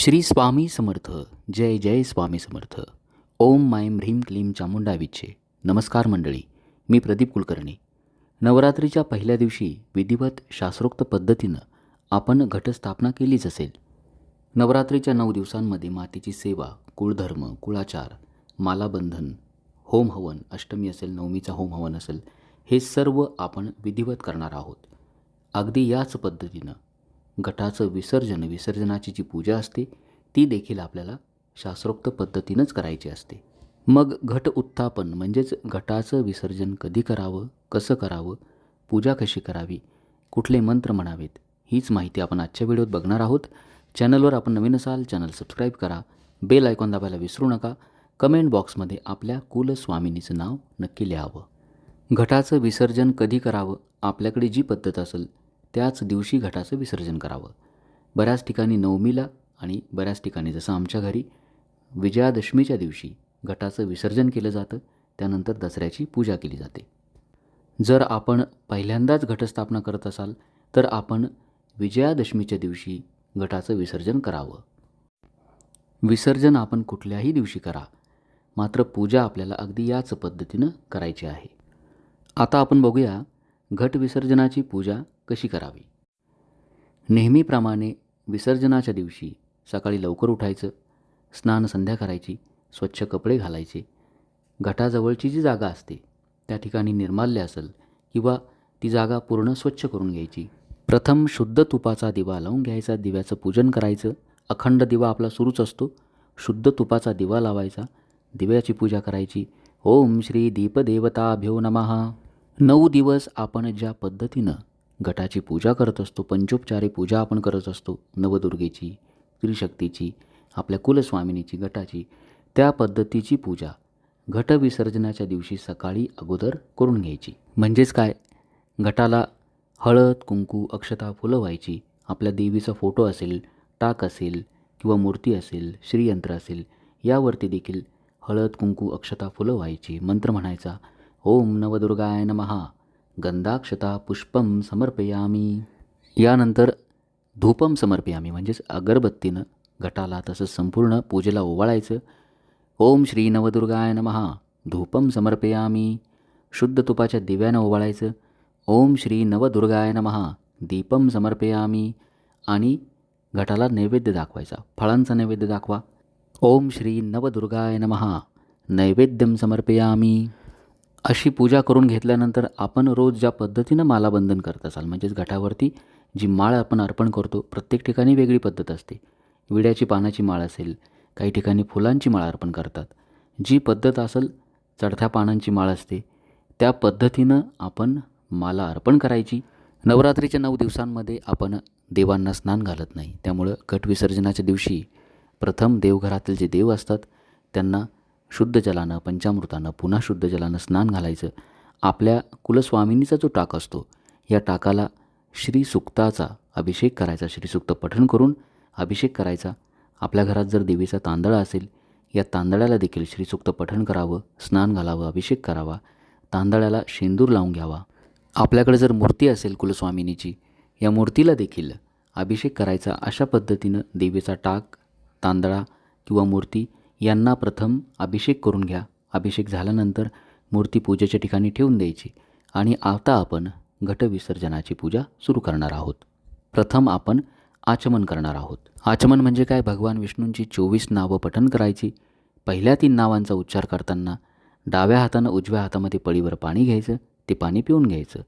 श्री स्वामी समर्थ. जय जय स्वामी समर्थ. ओम मायम ह्रीम क्लीम चामुंडा विच्छे नमस्कार मंडळी मी प्रदीप कुलकर्णी. नवरात्रीच्या पहिल्या दिवशी विधिवत शास्त्रोक्त पद्धतीनं आपण घटस्थापना केलीच असेल. नवरात्रीच्या नऊ दिवसांमध्ये मातेची सेवा कुळधर्म कुळाचार मालाबंधन होम हवन अष्टमी असेल नवमीचा होम हवन असेल हे सर्व आपण विधिवत करणार आहोत. अगदी याच पद्धतीनं गटाचं विसर्जन विसर्जनाची जी पूजा असते ती देखील आपल्याला शास्त्रोक्त पद्धतीनंच करायची असते. मग घट उत्थापन म्हणजेच घटाचं विसर्जन कधी करावं कसं करावं पूजा कशी करावी कुठले मंत्र म्हणावेत हीच माहिती आपण आजच्या व्हिडिओत बघणार आहोत. चॅनलवर आपण नवीन असाल चॅनल सबस्क्राईब करा बेल आयकॉन दाबायला विसरू नका कमेंट बॉक्समध्ये आपल्या कुलस्वामिनीचं नाव नक्की लिहावं. घटाचं विसर्जन कधी करावं आपल्याकडे जी पद्धत असेल त्याच दिवशी घटाचं विसर्जन करावं. बऱ्याच ठिकाणी नवमीला आणि बऱ्याच ठिकाणी जसं आमच्या घरी विजयादशमीच्या दिवशी घटाचं विसर्जन केलं जातं त्यानंतर दसऱ्याची पूजा केली जाते. जर आपण पहिल्यांदाच घटस्थापना करत असाल तर आपण विजयादशमीच्या दिवशी घटाचं विसर्जन करावं. विसर्जन आपण कुठल्याही दिवशी करा मात्र पूजा आपल्याला अगदी याच पद्धतीनं करायची आहे. आता आपण बघूया घट विसर्जनाची पूजा कशी करावी? नेहमीप्रमाणे विसर्जनाच्या दिवशी सकाळी लवकर उठायचं स्नान संध्या करायची स्वच्छ कपडे घालायचे. घटाजवळची जी जागा असते त्या ठिकाणी निर्माल्य असेल किंवा ती जागा पूर्ण स्वच्छ करून घ्यायची. प्रथम शुद्ध तुपाचा दिवा लावून घ्यायचा दिव्याचं पूजन करायचं. अखंड दिवा आपला सुरूच असतो. शुद्ध तुपाचा दिवा लावायचा दिव्याची पूजा करायची. ओम श्री दीपदेवताभ्यो नमः. नऊ दिवस आपण ज्या पद्धतीनं घटाची पूजा करत असतो पंचोपचारी पूजा आपण करत असतो नवदुर्गेची त्रिशक्तीची आपल्या कुलस्वामिनीची गटाची त्या पद्धतीची पूजा घटविसर्जनाच्या दिवशी सकाळी अगोदर करून घ्यायची. म्हणजेच काय? घटाला हळद कुंकू अक्षता फुलं व्हायची. आपल्या देवीचा फोटो असेल टाक असेल किंवा मूर्ती असेल श्रीयंत्र असेल यावरती देखील हळद कुंकू अक्षता फुलं व्हायची. मंत्र म्हणायचा ओम नवदुर्गाय नमहा गंधाक्षता पुष्पम समर्पयामी. यानंतर धूपम समर्पयामी. म्हणजेच अगरबत्तीनं घटाला तसंच संपूर्ण पूजेला ओवाळायचं. ओम श्री नवदुर्गाय नमहा धूपम समर्पयामी. शुद्ध तुपाच्या दिव्यानं ओवाळायचं. ओम श्री नवदुर्गाय नमहा दीपम समर्पयामी. आणि घटाला नैवेद्य दाखवायचा. फळांचा नैवेद्य दाखवा. ओम श्री नवदुर्गाय नमहा नैवेद्यम समर्पयामी. अशी पूजा करून घेतल्यानंतर आपण रोज ज्या पद्धतीनं मालाबंधन करत असाल म्हणजेच घटावरती जी माळ आपण अर्पण करतो प्रत्येक ठिकाणी वेगळी पद्धत असते. विड्याची पानाची माळ असेल काही ठिकाणी फुलांची माळ अर्पण करतात. जी पद्धत असेल चढत्या पानांची माळ असते त्या पद्धतीनं आपण माला अर्पण करायची. नवरात्रीच्या नऊ दिवसांमध्ये आपण देवांना स्नान घालत नाही. त्यामुळं घटविसर्जनाच्या दिवशी प्रथम देवघरातील जे देव असतात त्यांना शुद्ध जलानं पंचामृतानं पुन्हा शुद्ध जलानं स्नान घालायचं आपल्या कुलस्वामिनीचा जो टाक असतो या टाकाला श्रीसुक्ताचा अभिषेक करायचा श्रीसुक्त पठण करून अभिषेक करायचा. आपल्या घरात जर देवीचा तांदळा असेल या तांदळाला देखील श्रीसुक्त पठण करावं स्नान घालावं अभिषेक करावा तांदळाला शेंदूर लावून घ्यावा. आपल्याकडे जर मूर्ती असेल कुलस्वामिनीची या मूर्तीला देखील अभिषेक करायचा अशा पद्धतीनं देवीचा टाक तांदळा किंवा मूर्ती यांना प्रथम अभिषेक करून घ्या. अभिषेक झाल्यानंतर मूर्ती पूजेच्या ठिकाणी ठेवून द्यायची आणि आता आपण घटविसर्जनाची पूजा सुरू करणार आहोत. प्रथम आपण आचमन करणार आहोत. आचमन म्हणजे काय? भगवान विष्णूंची चोवीस नावं पठन करायची. पहिल्या तीन नावांचा उच्चार करताना डाव्या हातानं उजव्या हातामध्ये पळीवर पाणी घ्यायचं ते पाणी पिऊन घ्यायचं.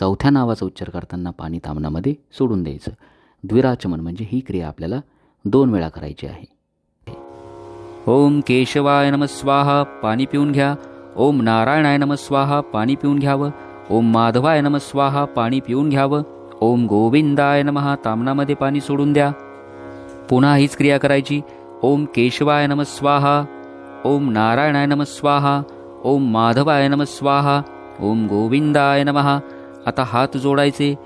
चौथ्या नावाचा उच्चार करताना पाणी तामणामध्ये सोडून द्यायचं. द्विराचमन म्हणजे ही क्रिया आपल्याला दोन वेळा करायची आहे. ओम केशवाय नमस्वाहा पाणी पिऊन घ्या. ओम नारायणाय नमस्वाहा पाणी पिऊन घ्यावं. ओम माधवाय नमस्वाहा पाणी पिऊन घ्यावं. ओम गोविंदाय नमः तामणामध्ये पाणी सोडून द्या. पुन्हा हीच क्रिया करायची. ओम केशवाय नमस्वाहा ओम नारायणाय नमस्वाहा ओम माधवाय नमस्वाहा ओम गोविंदाय नमः. आता हात जोडायचे.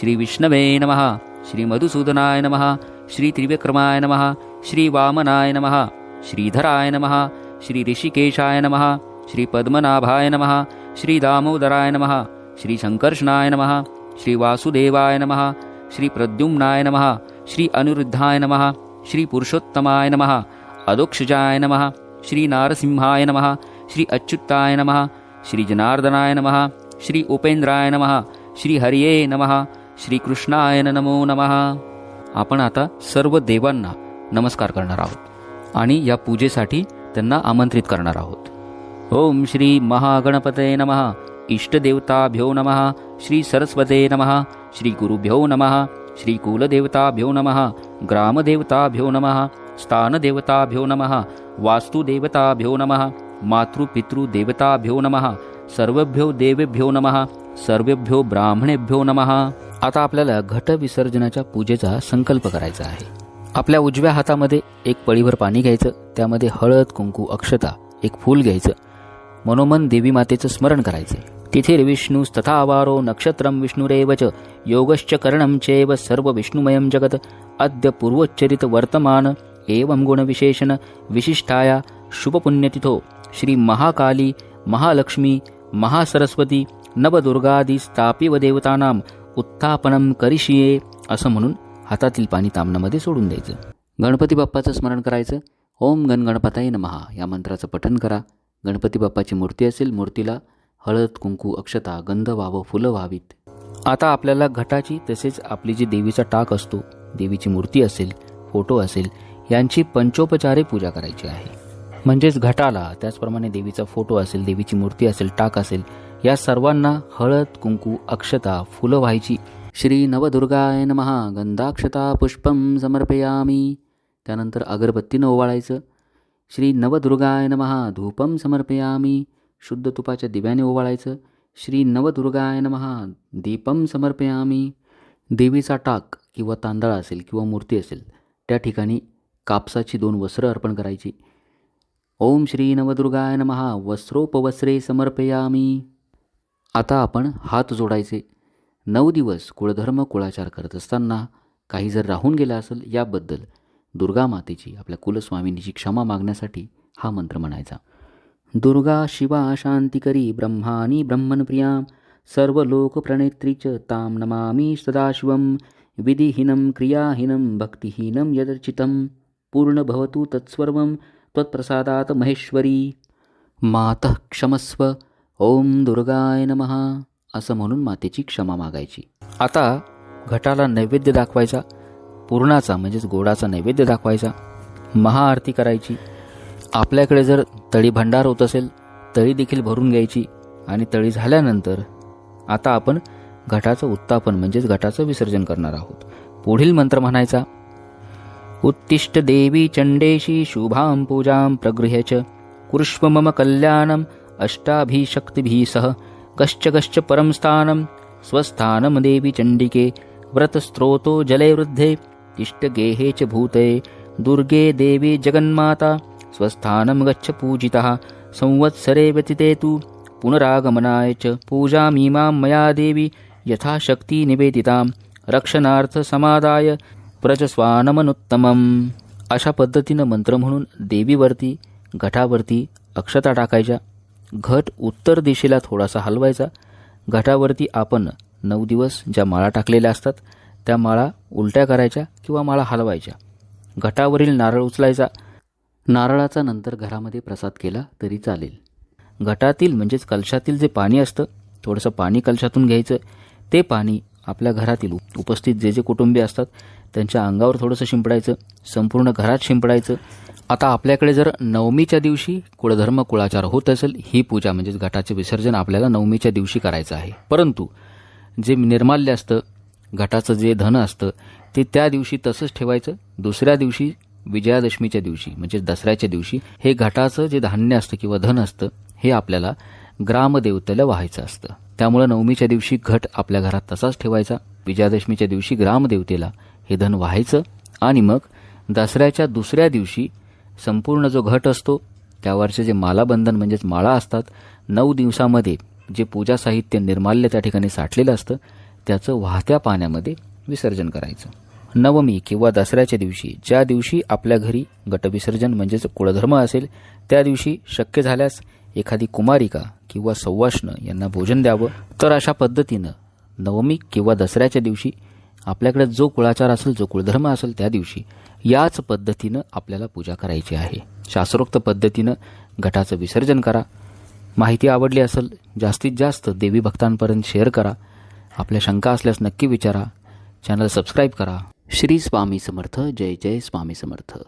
श्री विष्णवे नमहा श्री मधुसूदनाय नमः श्री त्रिविक्रमाय नमः श्री वामनाय नमः. श्रीधराय नमः श्री ऋषिकेशाय नमः श्री पद्मनाभाय नमः श्री दामोदराय नमः श्री शङ्कर्षणाय नमः श्री वासुदेवाय नमः श्री प्रद्युम्नाय नमः श्री अनिरुद्धाय नमः श्री पुरुषोत्तमाय नमः अदोक्षजाय नमः श्री नारसिंहाय नमः श्री अच्युताय नमः श्री जनार्दनाय नमः श्री उपेंद्राय नमः श्री हरिये नमः श्रीकृष्णाय नमो नमः आपण आता सर्व देवांना नमस्कार करणार आहोत आणि या पूजेसाठी त्यांना आमंत्रित करणार आहोत. ओम श्री महागणपते नमः. इष्टदेवताभ्यो नमः. श्री सरस्वते नमः. श्री गुरुभ्यो नमः. श्री कुलदेवताभ्यो नमः. ग्रामदेवताभ्यो नमः. स्थानदेवताभ्यो नमः. वास्तुदेवताभ्यो नमः. मातृपितृदेवताभ्यो नमः. सर्वभ्यो देवेभ्यो नमः. सर्वेभ्यो ब्राह्मणेभ्यो नमः. आता आपल्याला घट विसर्जनाच्या पूजेचा संकल्प करायचा आहे. आपल्या उजव्या हातामध्ये एक पळीभर पाणी घ्यायचं त्यामध्ये हळद कुंकू अक्षता एक फूल घ्यायचं. मनोमन देवी मातेचं स्मरण करायचे. तिथे विष्णूस्तथा अवारो नक्षत्रम विष्णुरेव च योगश्च कर्णम चेव सर्व विष्णुमयं जगत. अद्य पूर्वोच्चरित वर्तमान एवं गुणविशेषण विशिष्टाया शुभपुण्यतिथो श्री महाकाली महालक्ष्मी महासरस्वती नवदुर्गादी स्थापिव देवतानाम उत्थापनं करिषिये असं म्हणून हातातील पाणी तामणामध्ये सोडून द्यायचं. गणपती बाप्पाचं स्मरण करायचं. ओम गणगणपताय नमहा या मंत्राचं पठन करा. गणपती बाप्पाची मूर्ती असेल मूर्तीला हळद कुंकू अक्षता गंध व्हावं फुलं व्हावीत. आता आपल्याला घटाची तसेच आपली जी देवीचा टाक असतो देवीची मूर्ती असेल फोटो असेल यांची पंचोपचारे पूजा करायची आहे. म्हणजेच घटाला त्याचप्रमाणे देवीचा फोटो असेल देवीची मूर्ती असेल टाक असेल या सर्वांना हळद कुंकू अक्षता फुलं व्हायची श्रीनवदुर्गाय नमहा गंधाक्षता पुष्पं समर्पयामी. त्यानंतर अगरबत्तीनं ओवाळायचं. श्री नवदुर्गाय नमहा धूपम समर्पयामी. शुद्ध तुपाच्या दिव्याने ओवाळायचं. श्री नवदुर्गाय नमहा दीपम समर्पयामी. देवीचा टाक किंवा तांदळा असेल किंवा मूर्ती असेल त्या ठिकाणी कापसाची दोन वस्त्रं अर्पण करायची. ओम श्री नवदुर्गाय नमहा वस्त्रोपवस्त्रे समर्पयामी. आता आपण हात जोडायचे. नऊ दिवस कुळधर्म कुळाचार करत असताना काही जर राहून गेला असेल याबद्दल दुर्गा मातेची आपल्या कुलस्वामिनीची क्षमा मागण्यासाठी हा मंत्र म्हणायचा. दुर्गा शिवा शांतिकरी ब्रह्मानी ब्रह्मणप्रियां सर्व लोकप्रणेत्री च तां नमामी सदाशिवं विधिहीनं क्रियाहीनं भक्तिहीनं यदर्चितं पूर्ण भवतु तत्सर्वं त्वत्प्रसादात महेश्वरी। मातः क्षमस्व। ओम दुर्गाय नमः। असं म्हणून मातेची क्षमा मागायची. आता घटाला नैवेद्य दाखवायचा पूर्णाचा म्हणजेच गोडाचा नैवेद्य दाखवायचा महाआरती करायची. आपल्याकडे जर तळी भंडार होत असेल तळी देखील भरून घ्यायची आणि तळी झाल्यानंतर आता आपण घटाचं उत्तापन म्हणजेच घटाचं विसर्जन करणार आहोत. पुढील मंत्र म्हणायचा उत्तिष्ठ देवी चंडेशी शुभां पूजां प्रगृह्य च कुर्ष्व मम कल्याणम् अष्टाभिशक्तिभिः सह कश्च कश्च परं स्थानं स्वस्थानं देवी चण्डिके व्रतस्त्रोतो जले वृद्धे तिष्ठगेहे च भूते दुर्गे देवी जगन्माता स्वस्थानं गच्छ पूजितः संवत्सरे व्यतीते तु पुनरागमनाय च पूजामीमां मया देवी यथाशक्ति निवेदितां रक्षणार्थसमादाय प्रजस्वानमनुत्तमम्। अशा पद्धतीनं मंत्र म्हणून देवीवरती घटावरती अक्षता टाकायच्या घट उत्तर दिशेला थोडासा हलवायचा. घटावरती आपण नऊ दिवस ज्या माळा टाकलेल्या असतात त्या माळा उलट्या करायच्या किंवा माळा हलवायच्या. घटावरील नारळ उचलायचा. नारळाचा नंतर घरामध्ये प्रसाद केला तरी चालेल. घटातील म्हणजेच कलशातील जे पाणी असतं थोडंसं पाणी कलशातून घ्यायचं. ते पाणी आपल्या घरातील उपस्थित जे जे कुटुंबीय असतात त्यांच्या अंगावर थोडंसं शिंपडायचं. संपूर्ण घरात शिंपडायचं. आता आपल्याकडे जर नवमीच्या दिवशी कुळधर्म कुळाचार होत असेल ही पूजा म्हणजेच घटाचे विसर्जन आपल्याला नवमीच्या दिवशी करायचं आहे. परंतु जे निर्माल्य असतं घटाचं जे धन असतं ते त्या दिवशी तसंच ठेवायचं दुसऱ्या दिवशी विजयादशमीच्या दिवशी म्हणजे दसऱ्याच्या दिवशी हे घटाचं जे धान्य असतं किंवा धन असतं हे आपल्याला ग्रामदेवतेला व्हायचं असतं. त्यामुळं नवमीच्या दिवशी घट आपल्या घरात तसाच ठेवायचा विजयादशमीच्या दिवशी ग्रामदेवतेला हे धन व्हायचं आणि मग दसऱ्याच्या दुसऱ्या दिवशी संपूर्ण जो घट असतो त्यावरचे जे मालाबंधन म्हणजेच माळा असतात नऊ दिवसामध्ये जे पूजा साहित्य निर्माल्य त्या ठिकाणी साठलेलं असतं त्याचं वाहत्या पाण्यामध्ये विसर्जन करायचं. नवमी किंवा दसऱ्याच्या दिवशी ज्या दिवशी आपल्या घरी गटविसर्जन म्हणजेच कुळधर्म असेल त्या दिवशी शक्य झाल्यास एखादी कुमारिका किंवा सव्वाष्ण यांना भोजन द्यावं. तर अशा पद्धतीनं नवमी किंवा दसऱ्याच्या दिवशी आपल्याकडे जो कुळाचार असेल जो कुळधर्म असेल त्या दिवशी याच पद्धतीनं आपल्याला पूजा करायची आहे. शास्त्रोक्त पद्धतीनं घटाचं विसर्जन करा. माहिती आवडली असेल जास्तीत जास्त देवी भक्तांपर्यंत शेअर करा. आपल्या शंका असल्यास नक्की विचारा. चॅनल सबस्क्राईब करा. श्री स्वामी समर्थ. जय जय स्वामी समर्थ.